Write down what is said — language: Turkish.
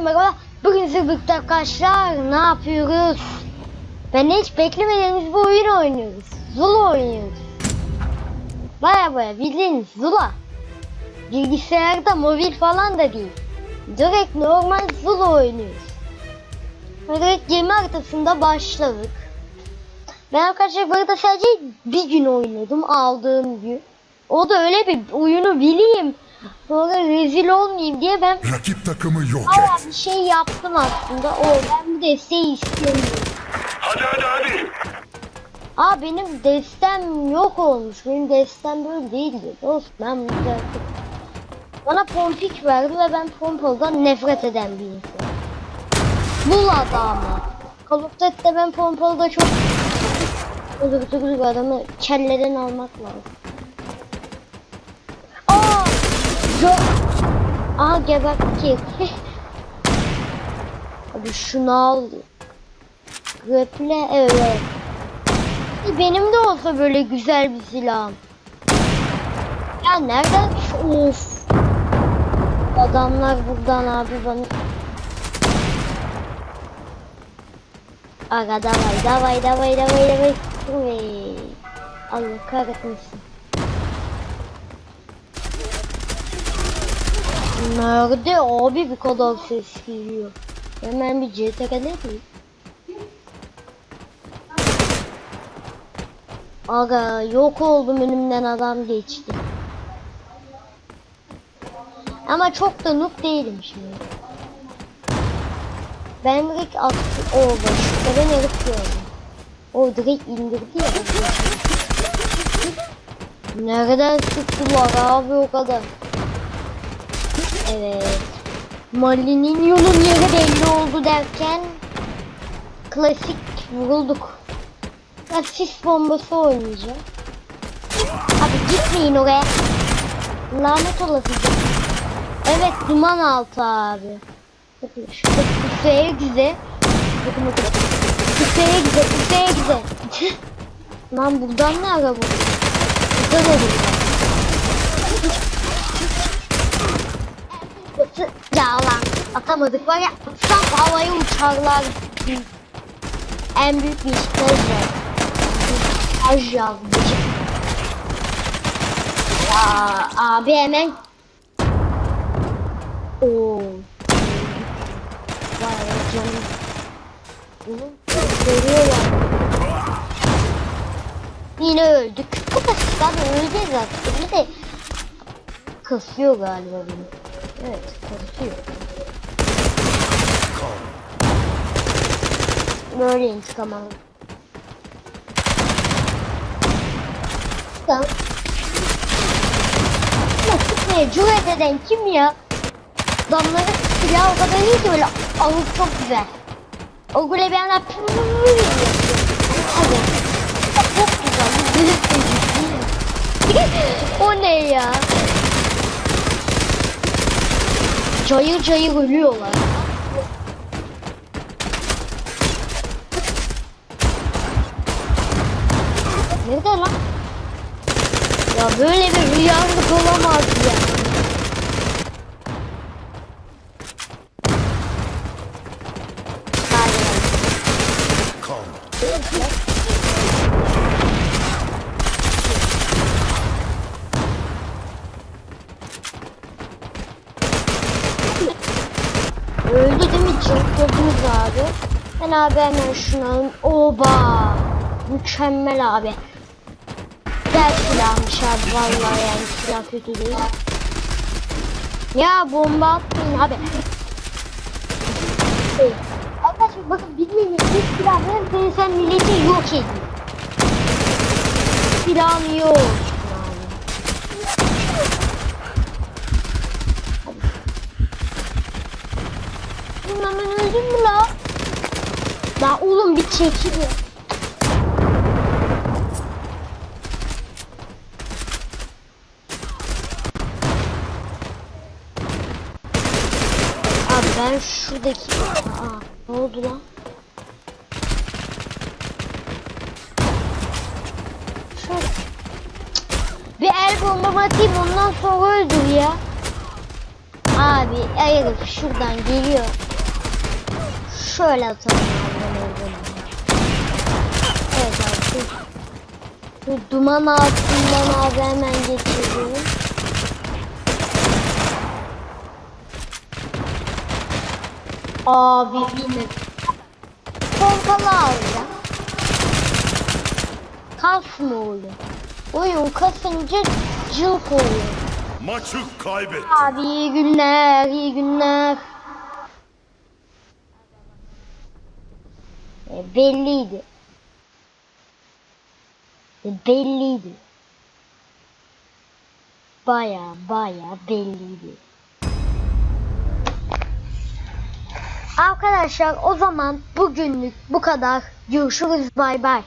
merhaba. Bugün size birlikte arkadaşlar ne yapıyoruz? Ben hiç beklemediğiniz bir oyun oynuyoruz. Zula oynuyoruz. Baya baya bildiğiniz Zula. Bilgisayarda mobil falan da değil. Direkt normal Zula oynuyoruz. Direkt gemi haritasında başladık. Ben arkadaşlar burada sadece bir gün oynadım aldığım gün. O da öyle bir oyunu bileyim. Sonra rezil olmayayım diye ben Rakip takımı yok Aa, et. bir şey yaptım aslında. O ben bu desteği istiyorum. Hadi hadi hadi. Aa benim destem yok olmuş. Benim destem böyle değildi. Dostum ben bunu düzelttim. Bana pompik verdi ve ben pompalıdan nefret eden bir insan. Bul adamı. Call of Duty'de ben pompalıda çok dur dur adamı kelleden almak lazım. Aa! Yo Aa gebertti. Abi şunu al. Reple evet. Benim de olsa böyle güzel bir silahım. Ya nereden? Of. Adamlar buradan abi bana. Aga davay davay davay davay davay. Allah kahretmesin. Nerede abi bu kadar ses geliyor? Hemen bir CTRL mi? Aga yok oldum önümden adam geçti. Ama çok da noob değilim şimdi. Ben direkt attım. O başta ben herif gördüm. O direkt indirdi ya. Nereden sıktılar abi o kadar. Evet. Mali'nin yolun yeri belli oldu derken klasik vurulduk. Ben bombası oynayacağım. Abi gitmeyin oraya. Lanet olası. Evet duman altı abi. Bakın şurada üfeye güzel. Bakın bakın. Üfeye güzel, üfeye güzel. Lan buradan ne ara bu? Burada da burada. Batı ya lan atamadık var ya atsam havaya uçarlar. En büyük staj Staj yazmış. Ya abi hemen Oo. Vay canım. Bunu görüyorlar. Yine öldük. Bu kasıklar öleceğiz zaten. Bir de kasıyor galiba benim. Evet kasıyor. Böyle intikam aldım. Tamam. Ama sıkmaya cüret eden kim ya? Damları silah o kadar iyi ki böyle alıp çok güzel. O böyle bir anda Hadi. Çok güzel. o ne ya? Cayır cayır ölüyorlar. Nerede lan? Ya böyle bir rüyalık olamaz ya. Öldü değil mi? Çıldırdınız abi. Ben abi hemen şunu alayım. Oba! Mükemmel abi. Güzel silahmış abi vallahi yani silah kötü değil. Ya bomba atmayın abi. Şey, Arkadaşlar bakın bilmeyin bir silah verirsen sen milleti yok edin. Silahın yok. Oğlum ben öldüm mü la? La oğlum bir çekil ben şuradaki... Aa, ne oldu lan? Şöyle. Bir el bombamı atayım ondan sonra öldür ya. Abi herif şuradan geliyor. Şöyle atalım. Evet abi. Şu duman altından abi hemen geçiyorum. Abi yine pompalı alacağım. Kasma oluyor. Oyun kasınca cılk oluyor. Maçı kaybet. Abi iyi günler, iyi günler. E, belliydi. E, belliydi. Baya baya belliydi. Arkadaşlar o zaman bugünlük bu kadar. Görüşürüz bay bay.